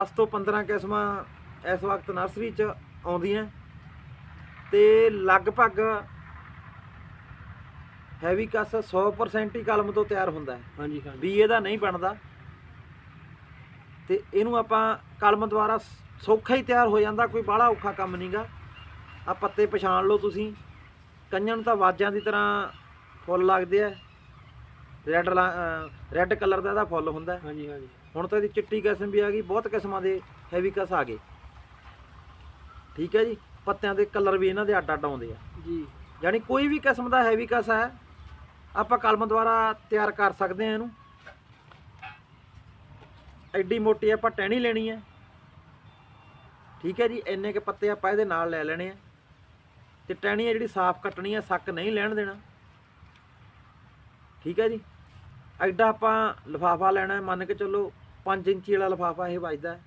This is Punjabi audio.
10 ਤੋਂ 15 ਕਿਸਮਾਂ ਇਸ ਵਕਤ ਨਰਸਰੀ 'ਚ ਆਉਂਦੀਆਂ ਤੇ ਲਗਭਗ ਹੈਵੀ ਕਸ 100% ਹੀ ਕਲਮ ਤੋਂ ਤਿਆਰ ਹੁੰਦਾ ਹੈ। ਹਾਂਜੀ ਹਾਂਜੀ। ਵੀ ਇਹਦਾ ਨਹੀਂ ਬਣਦਾ। ਤੇ ਇਹਨੂੰ ਆਪਾਂ ਕਲਮ ਦੁਆਰਾ ਸੌਖਾ ਹੀ ਤਿਆਰ ਹੋ ਜਾਂਦਾ ਕੋਈ ਬਾਹਲਾ ਔਖਾ ਕੰਮ ਨਹੀਂਗਾ। ਆ ਪੱਤੇ ਪਛਾਣ ਲਓ ਤੁਸੀਂ। ਕਈਆਂ ਨੂੰ ਤਾਂ ਵਾਜਾਂ ਦੀ ਤਰ੍ਹਾਂ ਫੁੱਲ ਲੱਗਦੇ ਆ। ਰੈੱਡ ਰੈੱਡ ਕਲਰ ਦਾ ਇਹਦਾ ਫੁੱਲ ਹੁੰਦਾ। ਹਾਂਜੀ ਹਾਂਜੀ। ਹੁਣ ਤਾਂ ਇਹਦੀ ਚਿੱਟੀ ਕਿਸਮ ਵੀ ਆ ਗਈ ਬਹੁਤ ਕਿਸਮਾਂ ਦੇ ਹੈਵੀ ਕਸ ਆ ਗਏ। ਠੀਕ ਹੈ ਜੀ? ਪੱਤਿਆਂ ਦੇ ਕਲਰ ਵੀ ਇਹਨਾਂ ਦੇ ਅੱਡ ਅੱਡ ਆਉਂਦੇ ਆ। ਜੀ। ਯਾਨੀ ਕੋਈ ਵੀ ਕਿਸਮ ਦਾ ਹੈਵੀ ਕਸ ਹੈ ਆਪਾਂ ਕਲਮ ਦੁਆਰਾ ਤਿਆਰ ਕਰ ਸਕਦੇ ਹਾਂ ਇਹਨੂੰ। ਐਡੀ ਮੋਟੀ ਆਪਾਂ ਟਹਿਣੀ ਲੈਣੀ ਹੈ। ਠੀਕ ਹੈ ਜੀ? ਇੰਨੇ ਕੇ ਪੱਤੇ ਆਪਾਂ ਇਹਦੇ ਨਾਲ ਲੈ ਲੈਣੇ ਆ। ਤੇ ਟਹਿਣੀ ਹੈ ਜਿਹੜੀ ਸਾਫ਼ ਕੱਟਣੀ ਹੈ ਸੱਕ ਨਹੀਂ ਲੈਣ ਦੇਣਾ। ਠੀਕ ਹੈ ਜੀ? ਐਡਾ ਆਪਾਂ ਲਿਫਾਫਾ ਲੈਣਾ ਮੰਨ ਕੇ ਚੱਲੋ 5 ਇੰਚੀ ਵਾਲਾ ਲਿਫਾਫਾ ਇਹ ਵੱਜਦਾ।